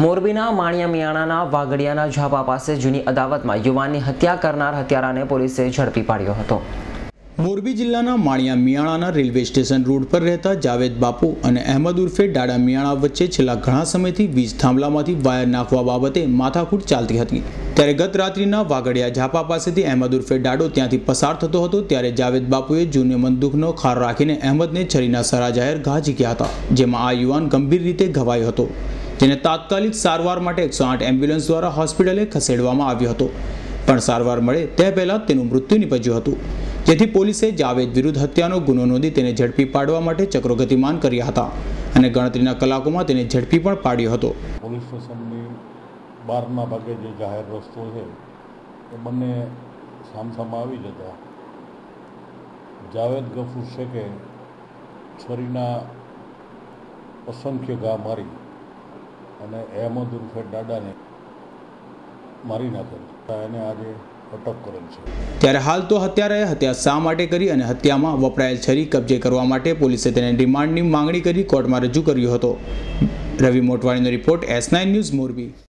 મોરબીના માણિયા મિયાણાના વાગડિયાના ઝાપા પાસે જૂની અદાવતમાં યુવાનની હત્યા કરનાર હત્યારાને પોલીસે ઝડપી પાડ્યો હતો. મોરબી જિલ્લાના માણિયા મિયાણાના રેલવે સ્ટેશન રોડ પર રહેતા જાવેદ બાપુ અને અહેમદ ઉર્ફે ડાડા મિયાણા વચ્ચે છેલ્લા ઘણા સમયથી વીજ થાંભલામાંથી વાયર નાખવા બાબતે માથાકૂટ ચાલતી હતી. ત્યારે ગત રાત્રિના વાગડિયા ઝાપા પાસેથી અહેમદ ઉર્ફે ડાડો ત્યાંથી પસાર થતો હતો, ત્યારે જાવેદ બાપુએ જૂને બંદૂકનો ખાર રાખીને અહેમદને છરીના સરા જાહેર ઘા ઝીક્યા હતા, જેમાં આ યુવાન ગંભીર રીતે ઘવાયો હતો. જેને તાત્કાલિક સારવાર માટે એકસો આઠ એમ્બ્યુલન્સ દ્વારા હોસ્પિટલે ખસેડવામાં આવ્યો હતો. પણ સારવાર મળે તે પહેલાં તેનું મૃત્યુ નીપજ્યું હતું. જેથી પોલીસે જાવેદ વિરુદ્ધ હત્યાનો ગુનો નોંધી તેને ઝડપી પાડવા માટે ચક્રો ગતિમાન કર્યા હતા અને ગણતરીના કલાકોમાં તેને ઝડપી પણ પાડ્યો હતો. પોલીસ સ્ટેશનની બહારના ભાગે જે જાહેર રસ્તો છે, એ બંને સામસામા આવી જતા. જાવેદ ગફુર શેખે છરીના અસંખ્ય ઘા મારી અને અહેમદ ઉર્ફે દાદાને મારી નાખેલ એને આજે અટક કરેલ છે. ત્યારે હાલ તો હત્યારાએ હત્યા શા માટે કરી અને હત્યામાં વપરાયેલ છરી કબજે કરવા માટે પોલીસે તેને રિમાન્ડની માંગણી કરી કોર્ટમાં રજૂ કર્યો હતો. Ravi મોટવાણીનો report S nine news Morbi.